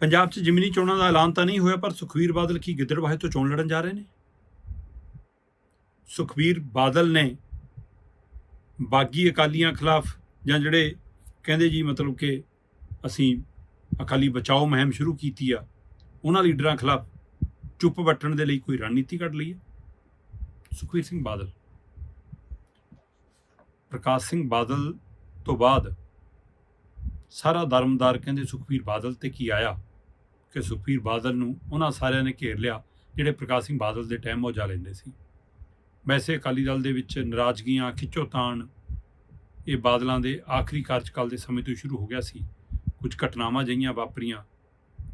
ਪੰਜਾਬ 'ਚ ਜ਼ਿਮਨੀ ਚੋਣਾਂ ਦਾ ਐਲਾਨ ਤਾਂ ਨਹੀਂ ਹੋਇਆ, ਪਰ ਸੁਖਵੀਰ ਬਾਦਲ ਕੀ ਗਿੱਦੜਬਾਹੇ ਤੋਂ ਚੋਣ ਲੜਨ ਜਾ ਰਹੇ ਨੇ? ਸੁਖਵੀਰ ਬਾਦਲ ਨੇ ਬਾਗੀ ਅਕਾਲੀਆਂ ਖਿਲਾਫ ਜਾਂ ਜਿਹੜੇ ਕਹਿੰਦੇ ਜੀ ਮਤਲਬ ਕਿ ਅਸੀਂ ਅਕਾਲੀ ਬਚਾਓ ਮੁਹਿੰਮ ਸ਼ੁਰੂ ਕੀਤੀ ਆ, ਉਹਨਾਂ ਲੀਡਰਾਂ ਖਿਲਾਫ ਚੁੱਪ ਵੱਟਣ ਦੇ ਲਈ ਕੋਈ ਰਣਨੀਤੀ ਕੱਢ ਲਈ ਹੈ ਸੁਖਵੀਰ ਸਿੰਘ ਬਾਦਲ। ਪ੍ਰਕਾਸ਼ ਸਿੰਘ ਬਾਦਲ ਤੋਂ ਬਾਅਦ ਸਾਰਾ ਦਰਮਦਾਰ ਕਹਿੰਦੇ ਸੁਖਵੀਰ ਬਾਦਲ ਤੇ ਕੀ ਆਇਆ? ਕਿ ਸੁਖਬੀਰ ਬਾਦਲ ਨੂੰ ਉਹਨਾਂ ਸਾਰਿਆਂ ਨੇ ਘੇਰ ਲਿਆ, ਜਿਹੜੇ ਪ੍ਰਕਾਸ਼ ਸਿੰਘ ਬਾਦਲ ਦੇ ਟਾਈਮ ਉਹ ਜਾ ਲੈਂਦੇ ਸੀ। ਵੈਸੇ ਅਕਾਲੀ ਦਲ ਦੇ ਵਿੱਚ ਨਾਰਾਜ਼ਗੀਆਂ, ਖਿੱਚੋਤਾਣ, ਇਹ ਬਾਦਲਾਂ ਦੇ ਆਖਰੀ ਕਾਰਜਕਾਲ ਦੇ ਸਮੇਂ ਤੋਂ ਸ਼ੁਰੂ ਹੋ ਗਿਆ ਸੀ। ਕੁਝ ਘਟਨਾਵਾਂ ਜਿਹੀਆਂ ਵਾਪਰੀਆਂ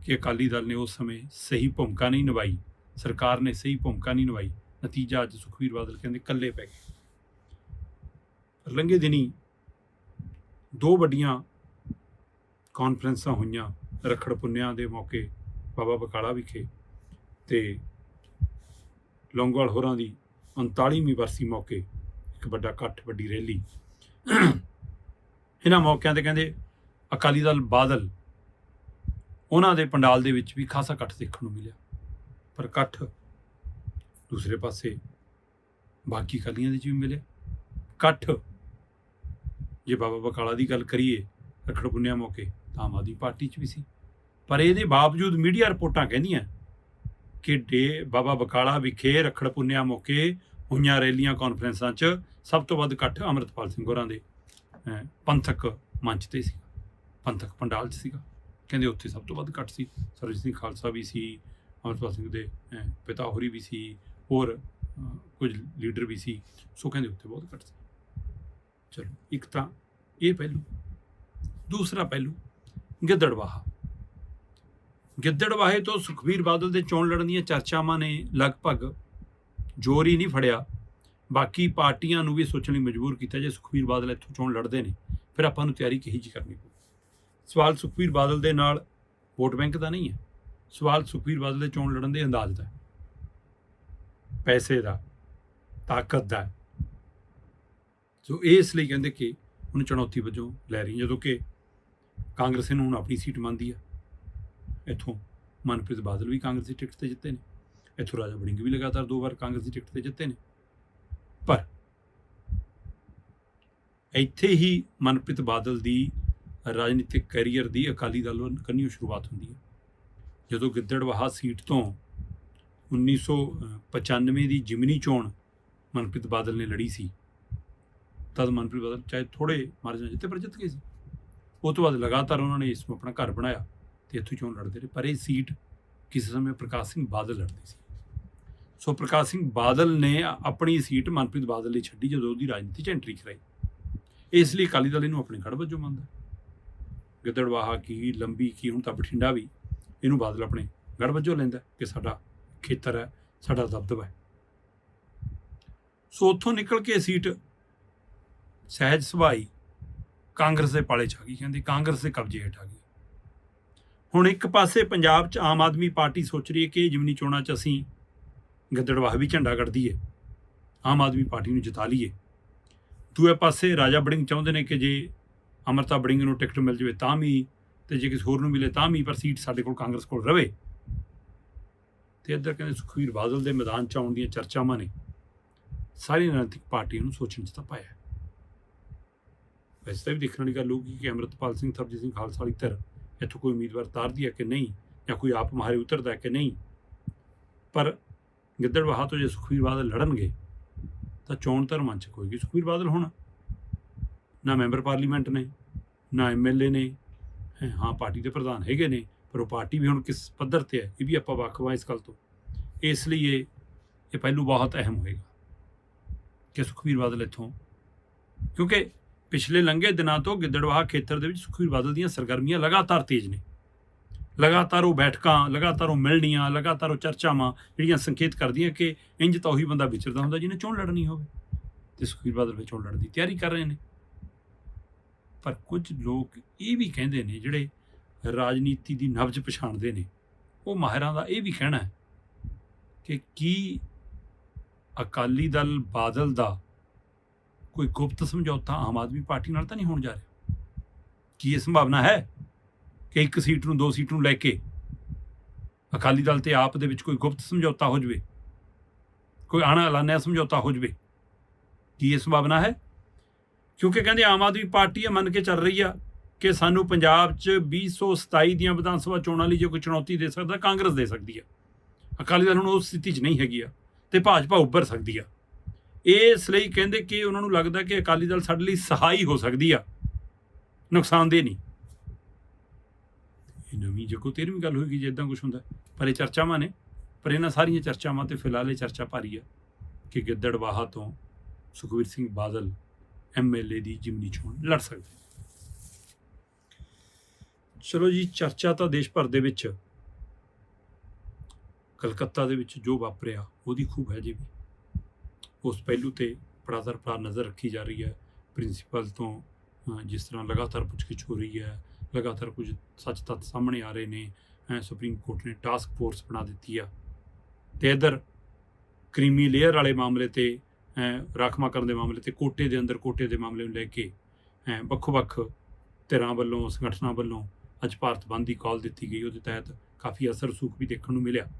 ਕਿ ਅਕਾਲੀ ਦਲ ਨੇ ਉਸ ਸਮੇਂ ਸਹੀ ਭੂਮਿਕਾ ਨਹੀਂ ਨਿਭਾਈ, ਸਰਕਾਰ ਨੇ ਸਹੀ ਭੂਮਿਕਾ ਨਹੀਂ ਨਿਭਾਈ, ਨਤੀਜਾ ਅੱਜ ਸੁਖਵੀਰ ਬਾਦਲ ਕਹਿੰਦੇ ਇਕੱਲੇ ਪੈ ਗਏ। ਲੰਘੇ ਦਿਨੀ ਦੋ ਵੱਡੀਆਂ ਕਾਨਫਰੰਸਾਂ ਹੋਈਆਂ। ਰਖੜ ਪੁੰਨਿਆਂ ਦੇ ਮੌਕੇ ਬਾਬਾ ਬਕਾਲਾ ਵਿਖੇ ਤੇ ਲੌਂਗੋਵਾਲ ਹੋਰਾਂ ਦੀ 39ਵੀਂ ਵਰਸੀ ਮੌਕੇ ਇੱਕ ਵੱਡਾ ਇਕੱਠ, ਵੱਡੀ ਰੈਲੀ। ਇਹਨਾਂ ਮੌਕਿਆਂ ਤੇ ਕਹਿੰਦੇ ਅਕਾਲੀ ਦਲ ਬਾਦਲ ਉਹਨਾਂ ਦੇ ਪੰਡਾਲ ਦੇ ਵਿੱਚ ਵੀ ਖਾਸਾ ਇਕੱਠ ਦੇਖਣ ਨੂੰ ਮਿਲਿਆ। ਪਰ ਇਕੱਠ ਦੂਸਰੇ ਪਾਸੇ ਬਾਕੀ ਅਕਾਲੀਆਂ ਦੇ ਚ ਵੀ ਮਿਲਿਆ। ਇਕੱਠ ਜੇ ਬਾਬਾ ਬਕਾਲਾ ਦੀ ਗੱਲ ਕਰੀਏ, ਰਖੜ ਪੁੰਨਿਆ ਮੌਕੇ ਤਾਂ ਆਮ ਆਦਮੀ ਪਾਰਟੀ 'ਚ ਵੀ ਸੀ। ਪਰ ਇਹਦੇ ਬਾਵਜੂਦ ਮੀਡੀਆ ਰਿਪੋਰਟਾਂ ਕਹਿੰਦੀਆਂ ਕਿ ਡੇ ਬਾਬਾ ਬਕਾਲਾ ਵਿਖੇ ਰਖੜ ਪੁੰਨਿਆ ਮੌਕੇ ਹੋਈਆਂ ਰੈਲੀਆਂ ਕਾਨਫਰੰਸਾਂ 'ਚ ਸਭ ਤੋਂ ਵੱਧ ਇਕੱਠ ਅੰਮ੍ਰਿਤਪਾਲ ਸਿੰਘ ਹੋਰਾਂ ਦੇ ਪੰਥਕ ਮੰਚ ਤੇ ਸੀ ਪੰਥਕ ਪੰਡਾਲ 'ਚ ਸੀਗਾ। ਕਹਿੰਦੇ ਉੱਥੇ ਸਭ ਤੋਂ ਵੱਧ ਇਕੱਠ ਸੀ। ਸਰਜੀਤ ਸਿੰਘ ਖਾਲਸਾ ਵੀ ਸੀ, ਅੰਮ੍ਰਿਤਪਾਲ ਸਿੰਘ ਦੇ ਪਿਤਾ ਹੋਰੀ ਵੀ ਸੀ, ਹੋਰ ਕੁਝ ਲੀਡਰ ਵੀ ਸੀ। ਸੋ ਕਹਿੰਦੇ ਉੱਥੇ ਬਹੁਤ ਘੱਟ ਸੀ। ਚਲੋ, ਇੱਕ ਤਾਂ ਇਹ ਪਹਿਲੂ। ਦੂਸਰਾ ਪਹਿਲੂ, ਗਿੱਦੜਵਾਹਾ। ਗਿੱਦੜਵਾਹੇ ਤੋਂ ਸੁਖਬੀਰ ਬਾਦਲ ਦੇ ਚੋਣ ਲੜਨ ਦੀਆਂ ਚਰਚਾਵਾਂ ਨੇ ਲਗਭਗ ਜ਼ੋਰ ਹੀ ਨਹੀਂ ਫੜਿਆ। ਬਾਕੀ ਪਾਰਟੀਆਂ ਨੂੰ ਵੀ ਸੋਚਣ ਲਈ ਮਜਬੂਰ ਕੀਤਾ ਜੇ ਸੁਖਬੀਰ ਬਾਦਲ ਇੱਥੋਂ ਚੋਣ ਲੜਦੇ ਨੇ। ਫਿਰ ਆਪਾਂ ਨੂੰ ਤਿਆਰੀ ਕਿਹੀ ਜੀ ਕਰਨੀ ਪਊ। ਸਵਾਲ ਸੁਖਬੀਰ ਬਾਦਲ ਦੇ ਨਾਲ ਵੋਟ ਬੈਂਕ ਦਾ ਨਹੀਂ ਹੈ। ਸਵਾਲ ਸੁਖਬੀਰ ਬਾਦਲ ਦੇ ਚੋਣ ਲੜਨ ਦੇ ਅੰਦਾਜ਼ ਦਾ ਪੈਸੇ ਦਾ, ਤਾਕਤ ਦਾ ਸੋ ਇਸ ਲਈ ਕਹਿੰਦੇ ਕਿ ਉਹਨੂੰ ਚੁਣੌਤੀ ਵਜੋਂ ਲੈ ਰਹੀ ਜਦੋਂ ਕਿ ਕਾਂਗਰਸ ਨੂੰ ਹੁਣ ਆਪਣੀ ਸੀਟ ਮੰਨਦੀ ਆ ਇੱਥੋਂ ਮਨਪ੍ਰੀਤ ਬਾਦਲ ਵੀ ਕਾਂਗਰਸੀ ਟਿਕਟ ਤੇ ਜਿੱਤੇ ਨੇ। ਇੱਥੋਂ ਰਾਜਾ ਵੜਿੰਗ ਵੀ ਲਗਾਤਾਰ ਦੋ ਵਾਰ ਕਾਂਗਰਸੀ ਟਿਕਟ ਤੇ ਜਿੱਤੇ ਨੇ। ਪਰ ਇੱਥੇ ਹੀ ਮਨਪ੍ਰੀਤ ਬਾਦਲ ਦੀ ਰਾਜਨੀਤਿਕ ਕੈਰੀਅਰ ਦੀ ਅਕਾਲੀ ਦਲ ਵੱਲ ਕੰਨਿਓ ਸ਼ੁਰੂਆਤ ਹੁੰਦੀ ਹੈ। ਜਦੋਂ ਗਿੱਦੜਵਾਹਾ ਸੀਟ ਤੋਂ 1995 ਦੀ ਜਿਮਨੀ ਚੋਣ ਮਨਪ੍ਰੀਤ ਬਾਦਲ ਨੇ ਲੜੀ ਸੀ, ਤਦ ਮਨਪ੍ਰੀਤ ਬਾਦਲ ਚਾਹੇ ਥੋੜੇ ਮਾਰਜਨ ਜਿੱਤੇ ਪਰ ਜਿੱਤ ਗਏ ਸੀ। ਉਹ ਤੋਂ ਬਾਅਦ ਲਗਾਤਾਰ ਉਹਨਾਂ ਨੇ ਇਸ ਨੂੰ ਆਪਣਾ ਘਰ ਬਣਾਇਆ। ਤੇ ਇੱਥੋਂ ਚੋਣ ਲੜਦੇ ਰਹੇ? ਪਰ ਇਹ ਸੀਟ ਕਿਸੇ ਸਮੇਂ ਪ੍ਰਕਾਸ਼ ਸਿੰਘ ਬਾਦਲ ਲੜਦੇ ਸੀ। ਸੋ ਪ੍ਰਕਾਸ਼ ਸਿੰਘ ਬਾਦਲ ਨੇ ਆਪਣੀ ਸੀਟ ਮਨਪ੍ਰੀਤ ਬਾਦਲ ਲਈ ਛੱਡੀ ਜਦੋਂ ਉਹਦੀ ਰਾਜਨੀਤੀ 'ਚ ਐਂਟਰੀ ਕਰਾਈ। ਇਸ ਲਈ ਅਕਾਲੀ ਦਲ ਇਹਨੂੰ ਆਪਣੇ ਗੜ੍ਹ ਵਜੋਂ ਮੰਨਦਾ। ਗਿੱਦੜਵਾਹਾ ਕੀ, ਲੰਬੀ ਕੀ, ਹੁਣ ਤਾਂ ਬਠਿੰਡਾ ਵੀ ਇਹਨੂੰ ਬਾਦਲ ਆਪਣੇ ਗੜ੍ਹ ਵਜੋਂ ਲੈਂਦਾ ਕਿ ਸਾਡਾ ਖੇਤਰ ਹੈ, ਸਾਡਾ ਦਬਦਬਾ ਹੈ। ਸੋ ਉੱਥੋਂ ਨਿਕਲ ਕੇ ਇਹ ਸੀਟ ਸਹਿਜ ਸੁਭਾਈ ਕਾਂਗਰਸ ਦੇ ਪਾਲੇ ਚ ਆ ਗਈ। ਕਹਿੰਦੀ ਕਾਂਗਰਸ ਦੇ ਕਬਜ਼ੇ ਹੇਠ ਆ ਗਈ। ਹੁਣ ਇੱਕ ਪਾਸੇ ਪੰਜਾਬ 'ਚ ਆਮ ਆਦਮੀ ਪਾਰਟੀ ਸੋਚ ਰਹੀ ਹੈ ਕਿ ਜਿਮਨੀ ਚੋਣਾਂ 'ਚ ਅਸੀਂ ਗਿੱਦੜਵਾਹ ਵੀ ਝੰਡਾ ਕੱਢ ਦਈਏ ਆਮ ਆਦਮੀ ਪਾਰਟੀ ਨੂੰ ਜਿਤਾ ਲਈਏ। ਦੂਏ ਪਾਸੇ ਰਾਜਾ ਬੜਿੰਗ ਚਾਹੁੰਦੇ ਨੇ ਕਿ ਜੇ ਅਮਰਤਾ ਬੜਿੰਗ ਨੂੰ ਟਿਕਟ ਮਿਲ ਜਾਵੇ ਤਾਂ ਵੀ ਤੇ ਜੇ ਕਿਸੇ ਹੋਰ ਨੂੰ ਮਿਲੇ ਤਾਂ ਵੀ, ਪਰ ਸੀਟ ਸਾਡੇ ਕੋਲ ਕਾਂਗਰਸ ਕੋਲ ਰਵੇ। ਤੇ ਇੱਧਰ ਕਹਿੰਦੇ ਸੁਖਵੀਰ ਬਾਦਲ ਦੇ ਮੈਦਾਨ 'ਚ ਆਉਣ ਦੀਆਂ ਚਰਚਾਵਾਂ ਨੇ। ਸਾਰੀ ਰਾਜਨੀਤਿਕ ਪਾਰਟੀਆਂ ਨੂੰ ਸੋਚਣ 'ਚ ਤਾਂ ਪਾਇਆ। ਵੈਸੇ ਤਾਂ ਵੀ ਦੇਖਣ ਵਾਲੀ ਗੱਲ ਹੋਊਗੀ ਕਿ ਅੰਮ੍ਰਿਤਪਾਲ ਸਿੰਘ ਸਰਬਜੀਤ ਸਿੰਘ ਖਾਲਸਾ ਵਾਲੀ ਧਿਰ ਇੱਥੋਂ ਕੋਈ ਉਮੀਦਵਾਰ ਤਾਰਦੀ ਹੈ ਕਿ ਨਹੀਂ, ਜਾਂ ਕੋਈ ਆਪ ਮਾਰੇ ਉਤਰਦਾ ਹੈ ਕਿ ਨਹੀਂ। ਪਰ ਗਿੱਦੜਵਾਹਾ ਤੋਂ ਜੇ ਸੁਖਵੀਰ ਬਾਦਲ ਲੜਨਗੇ, ਤਾਂ ਚੋਣ ਧਰ ਮੰਚ ਹੋਏਗੀ ਸੁਖਵੀਰ ਬਾਦਲ ਹੁਣ ਨਾ ਮੈਂਬਰ ਪਾਰਲੀਮੈਂਟ ਨੇ, ਨਾ ਐਮਐਲਏ ਨੇ, ਹਾਂ ਪਾਰਟੀ ਦੇ ਪ੍ਰਧਾਨ ਹੈਗੇ ਨੇ, ਪਰ ਉਹ ਪਾਰਟੀ ਵੀ ਹੁਣ ਕਿਸ ਪੱਧਰ ਤੇ ਹੈ, ਇਹ ਵੀ ਆਪਾਂ ਵੱਖ ਵਾ ਇਸ ਗੱਲ ਤੋਂ। ਇਸ ਲਈ ਇਹ ਇਹ ਪਹਿਲੂ ਬਹੁਤ ਅਹਿਮ ਹੋਏਗਾ ਕਿ ਸੁਖਵੀਰ ਬਾਦਲ ਇੱਥੋਂ, ਕਿਉਂਕਿ ਪਿਛਲੇ ਲੰਘੇ ਦਿਨਾਂ ਤੋਂ ਗਿੱਦੜਵਾਹਾ ਖੇਤਰ ਦੇ ਵਿੱਚ ਸੁਖਬੀਰ ਬਾਦਲ ਦੀਆਂ ਸਰਗਰਮੀਆਂ ਲਗਾਤਾਰ ਤੇਜ਼ ਨੇ। ਲਗਾਤਾਰ ਉਹ ਬੈਠਕਾਂ, ਲਗਾਤਾਰ ਉਹ ਮਿਲਣੀਆਂ, ਲਗਾਤਾਰ ਉਹ ਚਰਚਾਵਾਂ ਜਿਹੜੀਆਂ ਸੰਕੇਤ ਕਰਦੀਆਂ ਕਿ ਇੰਜ ਤਾਂ ਉਹੀ ਬੰਦਾ ਵਿਚਰਦਾ ਹੁੰਦਾ ਜਿਹਨੇ ਚੋਣ ਲੜਨੀ ਹੋਵੇ ਤੇ ਸੁਖਬੀਰ ਬਾਦਲ ਵਿੱਚ ਚੋਣ ਲੜਨ ਦੀ ਤਿਆਰੀ ਕਰ ਰਹੇ ਨੇ। ਪਰ ਕੁਝ ਲੋਕ ਇਹ ਵੀ ਕਹਿੰਦੇ ਨੇ ਜਿਹੜੇ ਰਾਜਨੀਤੀ ਦੀ ਨਬਜ ਪਛਾਣਦੇ ਨੇ, ਉਹ ਮਾਹਿਰਾਂ ਦਾ ਇਹ ਵੀ ਕਹਿਣਾ ਹੈ ਕਿ ਕੀ ਅਕਾਲੀ ਦਲ ਬਾਦਲ ਦਾ ਕੋਈ ਗੁਪਤ ਸਮਝੌਤਾ ਆਮ ਆਦਮੀ ਪਾਰਟੀ ਨਾਲ ਤਾਂ ਨਹੀਂ ਹੋਣ ਜਾ ਰਿਹਾ? ਕੀ ਇਹ ਸੰਭਾਵਨਾ ਹੈ ਕਿ ਇੱਕ ਸੀਟ ਨੂੰ ਦੋ ਸੀਟ ਨੂੰ ਲੈ ਕੇ ਅਕਾਲੀ ਦਲ ਤੇ ਆਪ ਦੇ ਵਿੱਚ ਕੋਈ ਗੁਪਤ ਸਮਝੌਤਾ ਹੋ ਜਵੇ? ਕੋਈ ਆਣਾ ਐਲਾਨਿਆ ਸਮਝੌਤਾ ਹੋ ਜਵੇ? ਕੀ ਇਹ ਸੰਭਾਵਨਾ ਹੈ? ਕਿਉਂਕਿ ਕਹਿੰਦੇ ਆਮ ਆਦਮੀ ਪਾਰਟੀ ਇਹ ਮੰਨ ਕੇ ਚੱਲ ਰਹੀ ਆ ਕਿ ਸਾਨੂੰ ਪੰਜਾਬ 'ਚ 2027 ਦੀਆਂ ਵਿਧਾਨ ਸਭਾ ਚੋਣਾਂ ਲਈ ਜੇ ਕੋਈ ਚੁਣੌਤੀ ਦੇ ਸਕਦਾ, ਕਾਂਗਰਸ ਦੇ ਸਕਦੀ ਆ। ਅਕਾਲੀ ਦਲ ਹੁਣ ਉਸ ਸਥਿਤੀ 'ਚ ਨਹੀਂ ਹੈਗੀ ਆ ਤੇ ਭਾਜਪਾ ਉੱਭਰ ਸਕਦੀ ਆ। ਇਸ ਲਈ ਕਹਿੰਦੇ ਕਿ ਉਹਨਾਂ ਨੂੰ ਲੱਗਦਾ ਕਿ ਅਕਾਲੀ ਦਲ ਸਾਡੇ ਲਈ ਸਹਾਈ ਹੋ ਸਕਦੀ ਆ। ਨੁਕਸਾਨਦੇਹ ਨਹੀਂ। ਇਹ ਨਵੀਂ ਜਗੋ ਤੇਰਵੀਂ ਗੱਲ ਹੋਏਗੀ ਜੇ ਇਦਾਂ ਕੁਝ ਹੁੰਦਾ। ਪਰ ਇਹ ਚਰਚਾਵਾਂ ਨੇ। ਪਰ ਇਹਨਾਂ ਸਾਰੀਆਂ ਚਰਚਾਵਾਂ ਤੇ ਫਿਲਹਾਲ ਇਹ ਚਰਚਾ ਭਾਰੀ ਆ ਕਿ ਗਿੱਦੜਵਾਹਾ ਤੋਂ ਸੁਖਵੀਰ ਸਿੰਘ ਬਾਦਲ ਐਮਐਲਏ ਦੀ ਜਿਮਨੀ ਚੋਣ ਲੜ ਸਕਦੇ ਚਲੋ ਜੀ, ਚਰਚਾ ਤਾਂ ਦੇਸ਼ ਭਰ ਦੇ ਵਿੱਚ, ਕਲਕੱਤਾ ਦੇ ਵਿੱਚ ਜੋ ਵਾਪਰਿਆ, ਉਹਦੀ ਖੂਬ ਹੈ ਜੀ ਵੀ। ਉਸ ਪਹਿਲੂ ਤੇ ਪੜਾਦਰ ਪੜਾ ਨਜ਼ਰ ਰੱਖੀ ਜਾ ਰਹੀ ਹੈ। ਪ੍ਰਿੰਸੀਪਲ ਤੋਂ ਜਿਸ ਤਰ੍ਹਾਂ ਲਗਾਤਾਰ ਪੁੱਛਗਿੱਛ ਹੋ ਰਹੀ ਹੈ ਲਗਾਤਾਰ ਕੁਝ ਸੱਚ ਤੱਤ ਸਾਹਮਣੇ ਆ ਰਹੇ ਨੇ ਸੁਪਰੀਮ ਕੋਰਟ ਨੇ ਟਾਸਕ ਫੋਰਸ ਬਣਾ ਦਿੱਤੀ ਆ। ਤੇ ਇਧਰ ਕ੍ਰੀਮੀ ਲੇਅਰ ਵਾਲੇ ਮਾਮਲੇ ਤੇ ਅ, ਰਾਖਵਾਂਕਰਨ ਦੇ ਮਾਮਲੇ ਤੇ ਕੋਟੇ ਦੇ ਅੰਦਰ ਕੋਟੇ ਦੇ ਮਾਮਲੇ ਨੂੰ ਲੈ ਕੇ ਅ, ਵੱਖੋ-ਵੱਖ ਧਿਰਾਂ ਵੱਲੋਂ ਸੰਗਠਨਾਂ ਵੱਲੋਂ ਅੱਜ ਭਾਰਤ ਬੰਦ ਦੀ ਕਾਲ ਦਿੱਤੀ ਗਈ। ਉਹਦੇ ਤਹਿਤ ਕਾਫੀ ਅਸਰ ਸੂਖ ਵੀ ਦੇਖਣ ਨੂੰ ਮਿਲਿਆ।